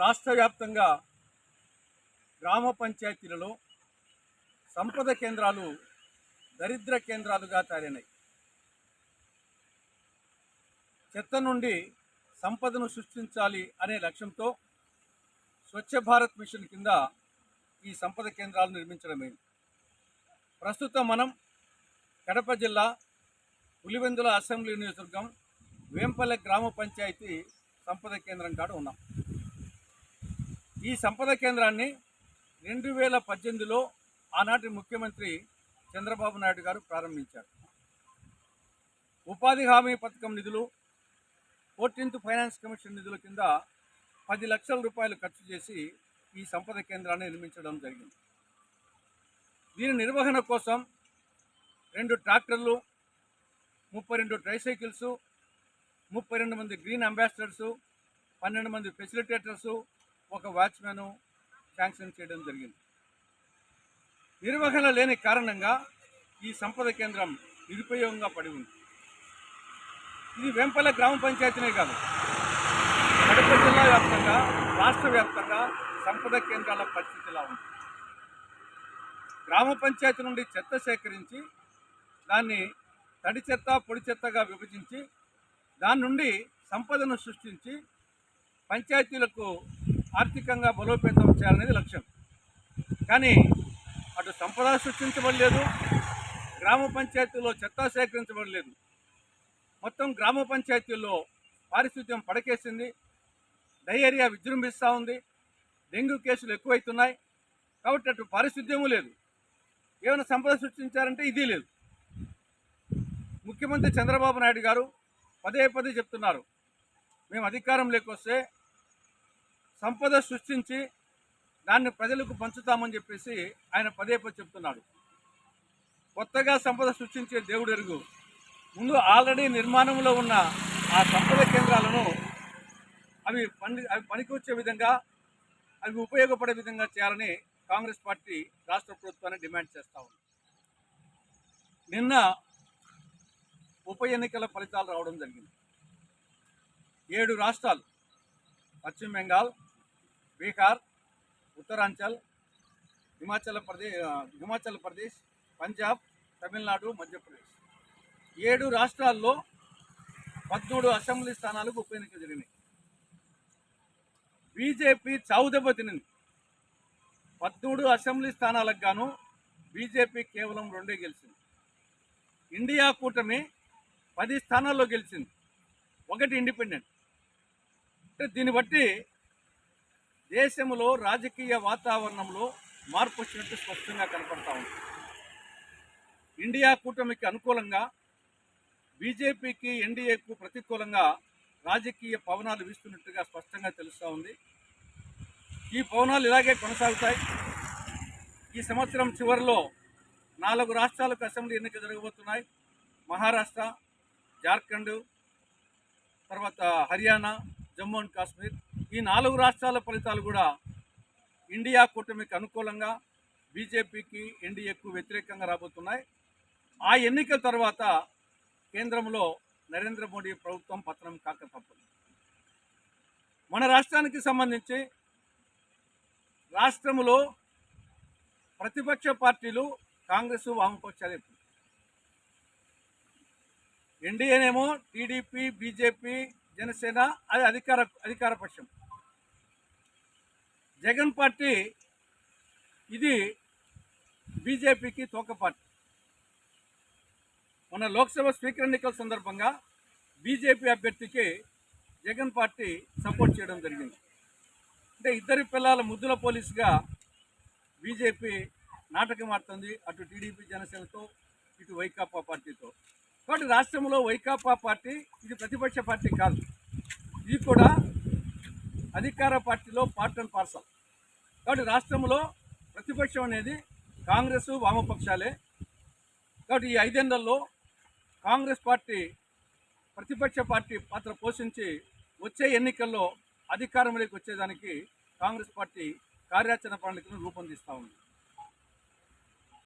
రాష్ట్ర వ్యాప్తంగా గ్రామ పంచాయతీలలో సంపద కేంద్రాలు దరిద్ర కేంద్రాలుగా తయారైనాయి. చెత్త నుండి సంపదను సృష్టించాలి అనే లక్ష్యంతో స్వచ్ఛ భారత్ మిషన్ కింద ఈ సంపద కేంద్రాలు నిర్మించడమైంది. ప్రస్తుతం మనం కడప జిల్లా పులివెందుల అసెంబ్లీ నియోజకవర్గం వేంపల్లె గ్రామ పంచాయతీ సంపద కేంద్రం కాడ ఉన్నాం. ఈ సంపద కేంద్రాన్ని రెండు వేల పద్దెనిమిదిలో ఆనాటి ముఖ్యమంత్రి చంద్రబాబు నాయుడు గారు ప్రారంభించారు. ఉపాధి హామీ పథకం నిధులు ఫోర్టీన్త్ ఫైనాన్స్ కమిషన్ నిధుల కింద పది లక్షల రూపాయలు ఖర్చు చేసి ఈ సంపద కేంద్రాన్ని నిర్మించడం జరిగింది. దీని నిర్వహణ కోసం రెండు ట్రాక్టర్లు ముప్పై రెండు ట్రైసైకిల్సు ముప్పై రెండు మంది గ్రీన్ అంబాసిడర్సు పన్నెండు మంది ఫెసిలిటేటర్సు ఒక వాచ్మెన్ శాంక్షన్ చేయడం జరిగింది. నిర్వహణ లేని కారణంగా ఈ సంపద కేంద్రం నిరుపయోగంగా పడి ఉంది. ఇది వెంపల గ్రామ పంచాయతీనే కాదు. కడప జిల్లా వ్యాప్తంగా రాష్ట్ర వ్యాప్తంగా సంపద కేంద్రాల పరిస్థితిలా ఉంది. గ్రామ పంచాయతీ నుండి చెత్త సేకరించి దాన్ని తడి చెత్త పొడి చెత్తగా విభజించి దాని నుండి సంపదను సృష్టించి పంచాయతీలకు ఆర్థికంగా బలోపేతం చేయాలనేది లక్ష్యం. కానీ అటు సంపద సృష్టించబడలేదు గ్రామ పంచాయతీలో చెత్త సేకరించబడలేదు. మొత్తం గ్రామ పంచాయతీల్లో పారిశుద్ధ్యం పడకేసింది. డయేరియా విజృంభిస్తూ ఉంది. డెంగ్యూ కేసులు ఎక్కువైతున్నాయి. కాబట్టి అటు పారిశుద్ధ్యము లేదు. ఏమైనా సంపద సృష్టించారంటే ఇది లేదు. ముఖ్యమంత్రి చంద్రబాబు నాయుడు గారు పదే పదే చెప్తున్నారు. మేము అధికారం లేకొస్తే సంపద సృష్టించి దాన్ని ప్రజలకు పంచుతామని చెప్పేసి ఆయన పదే పదే చెప్తున్నాడు. కొత్తగా సంపద సృష్టించే దేవుడు ఎరుగు. ముందు ఆల్రెడీ నిర్మాణంలో ఉన్న ఆ సంపద కేంద్రాలను అవి పని అవి పనికి వచ్చే విధంగా అవి ఉపయోగపడే విధంగా చేయాలని కాంగ్రెస్ పార్టీ రాష్ట్ర ప్రభుత్వాన్ని డిమాండ్ చేస్తా ఉంది. నిన్న ఉప ఎన్నికల ఫలితాలు రావడం జరిగింది. ఏడు రాష్ట్రాలు పశ్చిమ బెంగాల్ బీహార్ ఉత్తరాంచల్ హిమాచల్ ప్రదేశ్ హిమాచల్ ప్రదేశ్ పంజాబ్ తమిళనాడు మధ్యప్రదేశ్. ఏడు రాష్ట్రాల్లో పద్మూడు అసెంబ్లీ స్థానాలకు ఉప ఎన్నిక జరిగినాయి. బీజేపీ చావుదెబ్బ తినింది. పద్మూడు అసెంబ్లీ స్థానాలకు గాను బీజేపీ కేవలం రెండే గెలిచింది. ఇండియా కూటమి పది స్థానాల్లో గెలిచింది. ఒకటి ఇండిపెండెంట్. అంటే దీన్ని బట్టి దేశంలో రాజకీయ వాతావరణంలో మార్పు వచ్చినట్టు స్పష్టంగా కనపడతా ఉంది. ఇండియా కూటమికి అనుకూలంగా బీజేపీకి ఎన్డీఏకు ప్రతికూలంగా రాజకీయ పవనాలు వీస్తున్నట్టుగా స్పష్టంగా తెలుస్తూ ఉంది. ఈ పవనాలు ఇలాగే కొనసాగుతాయి. ఈ సంవత్సరం చివరిలో నాలుగు రాష్ట్రాలకు అసెంబ్లీ ఎన్నిక జరగబోతున్నాయి. మహారాష్ట్ర జార్ఖండ్ తర్వాత హర్యానా జమ్మూ అండ్ కాశ్మీర్ ఈ నాలుగు రాష్ట్రాల ఫలితాలు కూడా ఇండియా కూటమికి అనుకూలంగా బీజేపీకి ఎన్డీఏకు వ్యతిరేకంగా రాబోతున్నాయి. ఆ ఎన్నికల తర్వాత కేంద్రంలో నరేంద్ర మోడీ ప్రభుత్వం పతనం కాక తప్పదు. మన రాష్ట్రానికి సంబంధించి రాష్ట్రంలో ప్రతిపక్ష పార్టీలు కాంగ్రెస్ వామపక్షాలు ఎక్కువ. ఎన్డీఏనేమో టీడీపీ బీజేపీ జనసేన అది అధికార అధికార పక్షం. జగన్ పార్టీ ఇది బీజేపీకి తోక పార్టీ మన లోక్సభ స్పీకర్ ఎన్నికల సందర్భంగా బీజేపీ అభ్యర్థికి జగన్ పార్టీ సపోర్ట్ చేయడం జరిగింది. అంటే ఇద్దరి పిల్లల ముద్దుల పోలీసుగా బీజేపీ నాటకం ఆడుతుంది. అటు టీడీపీ జనసేనతో ఇటు వైకాపా పార్టీతో. కాబట్టి రాష్ట్రంలో వైకాపా పార్టీ ఇది ప్రతిపక్ష పార్టీ కాదు. ఇది కూడా అధికార పార్టీలో పార్ట్ అండ్ పార్సల్. కాబట్టి రాష్ట్రంలో ప్రతిపక్షం అనేది కాంగ్రెస్ వామపక్షాలే. కాబట్టి ఈ ఐదేళ్ళలో కాంగ్రెస్ పార్టీ ప్రతిపక్ష పార్టీ పాత్ర పోషించి వచ్చే ఎన్నికల్లో అధికారంలోకి వచ్చేదానికి కాంగ్రెస్ పార్టీ కార్యాచరణ ప్రణాళికను రూపొందిస్తూ ఉంది.